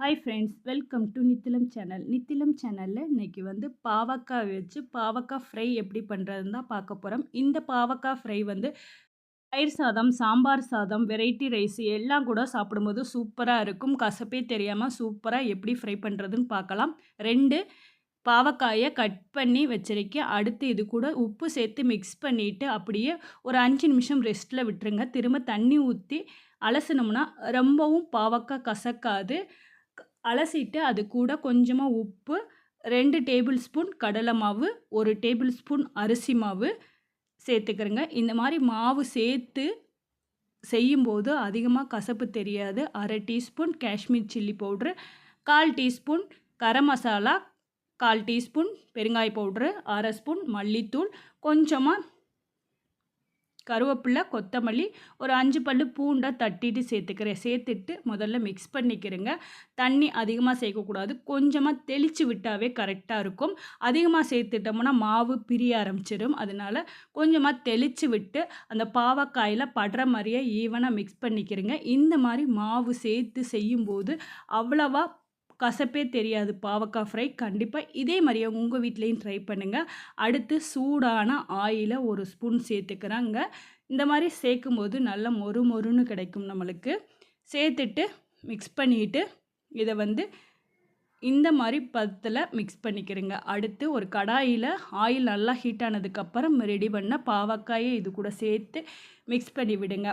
Hi friends welcome to Nithilam channel Nithilam சேனலில் இன்றைக்கி வந்து பாவக்காய் வச்சு பாவக்காய் ஃப்ரை எப்படி பண்ணுறதுன்னு தான் பார்க்க போகிறோம் இந்த பாவக்காய் ஃப்ரை வந்து தயிர் சாதம் சாம்பார் சாதம் வெரைட்டி ரைஸ் எல்லாம் கூட சாப்பிடும்போது சூப்பராக இருக்கும். கசப்பே தெரியாமல் சூப்பராக எப்படி ஃப்ரை பண்ணுறதுன்னு பார்க்கலாம். ரெண்டு பாவக்காயை கட் பண்ணி வச்சிருக்கேன். அடுத்து இது கூட உப்பு சேர்த்து மிக்ஸ் பண்ணிவிட்டு அப்படியே ஒரு அஞ்சு நிமிஷம் ரெஸ்ட்டில் விட்டுருங்க. திரும்ப தண்ணி ஊற்றி அலசினோம்னா ரொம்பவும் பாவக்காய் கசக்காது. அலசிட்டு அது கூட கொஞ்சமாக உப்பு ரெண்டு டேபிள் ஸ்பூன் கடலை மாவு ஒரு டேபிள் ஸ்பூன் அரிசி மாவு சேர்த்துக்கிறேங்க. இந்த மாதிரி மாவு சேர்த்து செய்யும்போது அதிகமாக கசப்பு தெரியாது. அரை டீஸ்பூன் காஷ்மீர் சில்லி பவுட்ரு கால் டீஸ்பூன் கரம் மசாலா கால் டீஸ்பூன் பெருங்காய பவுட்ரு அரை ஸ்பூன் மல்லித்தூள் கொஞ்சமாக கருவேப்பிலை கொத்தமல்லி ஒரு அஞ்சு பல் பூண்டை தட்டிட்டு சேர்த்துக்கிறேன். சேர்த்துட்டு முதல்ல மிக்ஸ் பண்ணிக்கிறேங்க. தண்ணி அதிகமாக சேர்க்கக்கூடாது. கொஞ்சமாக தெளித்து விட்டாவே கரெக்டாக இருக்கும். அதிகமாக சேர்த்துட்டோம்னா மாவு பிரிய ஆரம்பிச்சிடும். அதனால் கொஞ்சமாக தெளித்து விட்டு அந்த பாவக்காயில் படுற மாதிரியே ஈவனாக மிக்ஸ் பண்ணிக்கிறேங்க. இந்த மாதிரி மாவு சேர்த்து செய்யும்போது அவ்வளவா கசப்பே தெரியாது. பாவக்காய் ஃப்ரை கண்டிப்பாக இதே மாதிரியே உங்கள் வீட்லேயும் ட்ரை பண்ணுங்கள் அடுத்து சூடான ஆயிலை ஒரு ஸ்பூன் சேர்த்துக்கிறாங்க. இந்த மாதிரி சேர்க்கும் போது நல்ல மொறு மொறுன்னு கிடைக்கும் நம்மளுக்கு. சேர்த்துட்டு மிக்ஸ் பண்ணிவிட்டு இதை வந்து இந்த மாதிரி பதத்தில் மிக்ஸ் பண்ணிக்கிறேங்க. அடுத்து ஒரு கடாயில் ஆயில் நல்லா ஹீட் ஆனதுக்கப்புறம் ரெடி பண்ண பாவக்காயை இது கூட சேர்த்து மிக்ஸ் பண்ணி விடுங்க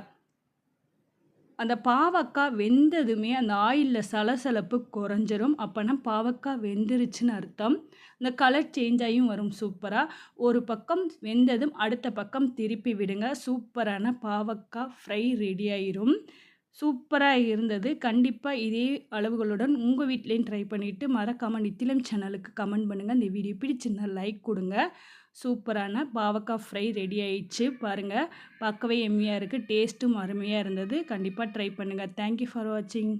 அந்த பாவக்காய் வெந்ததுமே அந்த ஆயிலில் சலசலப்பு குறைஞ்சிரும். அப்போனா பாவக்காய் வெந்துருச்சுன்னு அர்த்தம். இந்த கலர் சேஞ்ச் ஆகியும் வரும் சூப்பராக ஒரு பக்கம் வெந்ததும் அடுத்த பக்கம் திருப்பி விடுங்க. சூப்பரான பாவக்காய் ஃப்ரை ரெடி ஆயிரும். சூப்பராக இருந்தது. கண்டிப்பாக இதே அளவுகளுடன் உங்கள் வீட்லேயும் ட்ரை பண்ணிவிட்டு மறக்காமல் நித்திலம் சேனலுக்கு கமெண்ட் பண்ணுங்கள் இந்த வீடியோ பிடிச்சிருந்தால் லைக் கொடுங்க. சூப்பரான பாவக்காய் ஃப்ரை ரெடி ஆயிடுச்சு. பாருங்கள் பார்க்கவே எம்மியாக இருக்குது டேஸ்ட்டும் அருமையாக இருந்தது. கண்டிப்பாக ட்ரை பண்ணுங்கள் தேங்க்யூ ஃபார் வாட்சிங்